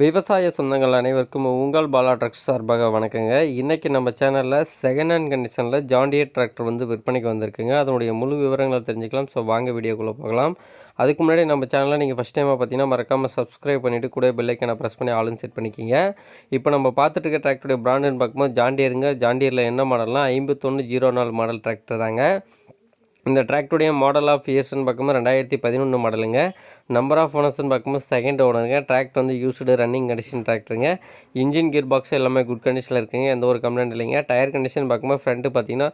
விவசாய சொந்தங்கள் அனைவருக்கும் உங்கள் பாலா ட்ரக்ஸ் சார்பாக வணக்கங்க. இன்றைக்கி நம்ம சேனலில் செகண்ட் ஹேண்ட் கண்டிஷனில் ஜாண்டியர் டிராக்டர் வந்து விற்பனைக்கு வந்திருக்குங்க. அதனுடைய முழு விவரங்களை தெரிஞ்சுக்கலாம். ஸோ வாங்க வீடியோக்குள்ளே போகலாம். அதுக்கு முன்னாடி நம்ம சேனலில் நீங்கள் ஃபஸ்ட் டைமாக பார்த்தீங்கன்னா மறக்காமல் சப்ஸ்கிரைப் பண்ணிவிட்டு கூட பெல்லைக்கனை ப்ரெஸ் பண்ணி ஆளுன்னு செட் பண்ணிக்கிங்க. இப்போ நம்ம பார்த்துட்டு இருக்க டிராக்டருடைய பிராண்டுன்னு பார்க்கும்போது ஜாண்டியருங்க ஜாண்டியரில் என்ன மாடல்னால் ஐம்பத்தொன்று ஜீரோ நாலு மாடல் டிராக்டர் தாங்க. இந்த டிராக்டருடைய மாடல் ஆஃப் இயர்ஸ்னு பார்க்கும்போது ரெண்டாயிரத்தி பதினொன்று மாடலுங்க நம்பர் ஆஃப் ஓனர்ஸ்னு பார்க்கும்போது செகண்ட் ஓனருங்க டிராக்டர் வந்து யூஸ்டு ரன்னிங் கண்டிஷன் டிராக்டருங்க இன்ஜின் கியர் பாக்ஸ் எல்லாமே குட் கண்டிஷனில் இருக்குங்க. எந்த ஒரு கம்ப்ளைண்ட் இல்லைங்க. டயர் கண்டிஷன் பார்க்கும்போது ஃப்ரண்ட்டு பார்த்தீங்கன்னா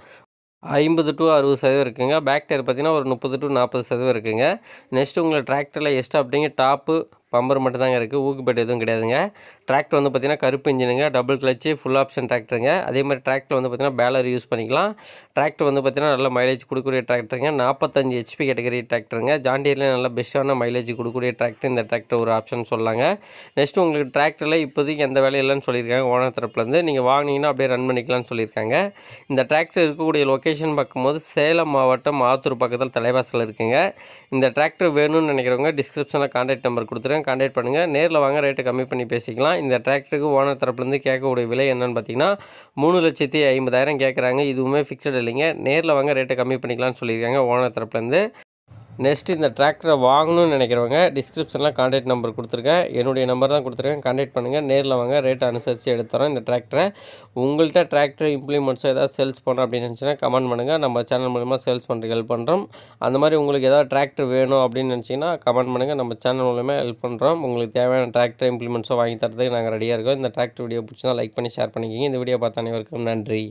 ஐம்பது டு அறுபது சதவீதம் இருக்குங்க. பேக் டயர் பார்த்தீங்கன்னா ஒரு முப்பது டு நாற்பது சதவீதம் இருக்குங்க. நெக்ஸ்ட் உங்களை டிராக்டரில் எஸ்ட் அப்படிங்க. டாப்பு பம்பர் மட்டும் தாங்க இருக்குது ஊக்குப்பேட் எதுவும் கிடையாதுங்க. டிராக்டர் வந்து பார்த்திங்கன்னா கருப்பு இன்ஜினுங்க. டபுள் கிளச்சு ஃபுல் ஆப்ஷன் டிராக்டருங்க அதே மாதிரி டிராக்டர் வந்து பார்த்திங்கன்னா பேலர் யூஸ் பண்ணிக்கலாம். டிராக்டர் வந்து பார்த்திங்கன்னா நல்ல மைலேஜ் கொடுக்கக்கூடிய டிராக்டருங்க நாற்பத்தஞ்சு ஹெச்பி கேட்டகரி டிராக்டருங்க ஜாண்டியரில் நல்ல பெஸ்ட்டான மைலேஜ் கொடுக்கக்கூடிய டிராக்டர் இந்த டிராக்டர் ஒரு ஆப்ஷன் சொல்லலாங்க நெக்ஸ்ட் உங்களுக்கு டிராக்டரில் இப்போதைக்கு எந்த வேலையும் இல்லைன்னு சொல்லியிருக்காங்க. ஓனர் தரப்புலேருந்து நீங்கள் வாங்கினீங்கன்னா அப்படியே ரன் பண்ணிக்கலாம்னு சொல்லியிருக்காங்க. இந்த டிராக்டர் இருக்கக்கூடிய லொக்கேஷன் பார்க்கும்போது சேலம் மாவட்டம் ஆத்தூர் பக்கத்தில் தலைவாசல் இருக்குங்க. இந்த டிராக்டர் வேணும்னு நினைக்கிறவங்க டிஸ்கிரிப்ஷனில் கான்டாக்ட் நம்பர் கொடுத்துருங்க கான்டாக்ட் பண்ணுங்கள் நேரில் வாங்க ரேட்டு கம்மி பண்ணி பேசிக்கலாம். இந்த டிராக்டருக்கு ஓனர் தரப்புலேருந்து கேட்கக்கூடிய விலை என்னென்னு பார்த்தீங்கன்னா மூணு லட்சத்தி ஐம்பதாயிரம் கேட்குறாங்க இதுவுமே ஃபிக்ஸட் இல்லைங்க. நேரில் வாங்க ரேட்டை கம்மி பண்ணிக்கலாம்னு சொல்லியிருக்காங்க ஓனர் தரப்புலேருந்து. நெக்ஸ்ட் இந்த டிராக்டரை வாங்கணும்னு நினைக்கிறவங்க டிஸ்கிரிப்ஷனில் கான்டாக்ட் நம்பர் கொடுத்துருக்கேன் என்னுடைய நம்பர் தான் கொடுத்துருக்கேன். கான்டாக்ட் பண்ணுங்கள் நேரில் வாங்க. ரேட் அனுசரித்து எடுத்துறோம் இந்த டிராக்டரை உங்கள்கிட்ட டிராக்டர் இம்ப்ளிமெண்ட்ஸோ ஏதாவது சேல்ஸ் பண்ணுறோம் அப்படின்னு நினச்சிங்கன்னா கமெண்ட் பண்ணுங்கள் நம்ம சேனல் மூலிமா சேல்ஸ் பண்ணுறதுக்கு ஹெல்ப் பண்ணுறோம் அந்த மாதிரி உங்களுக்கு ஏதாவது டிராக்டர் வேணும் அப்படின்னு நினச்சிங்கன்னா கமெண்ட் பண்ணுங்கள் நம்ம சேனல் மூலிமா ஹெல்ப் பண்ணுறோம் உங்களுக்கு தேவையான டிராக்டர் இம்ப்ளிமெண்ட்ஸோ வாங்கி தரதுக்கு நாங்கள் ரெடியாக இருக்கோம். இந்த டிராக்டர் வீடியோ பிடிச்சினா லைக் பண்ணி ஷேர் பண்ணிக்கிங்க. இந்த வீடியோ பார்த்த அனைவருக்கும் நன்றி.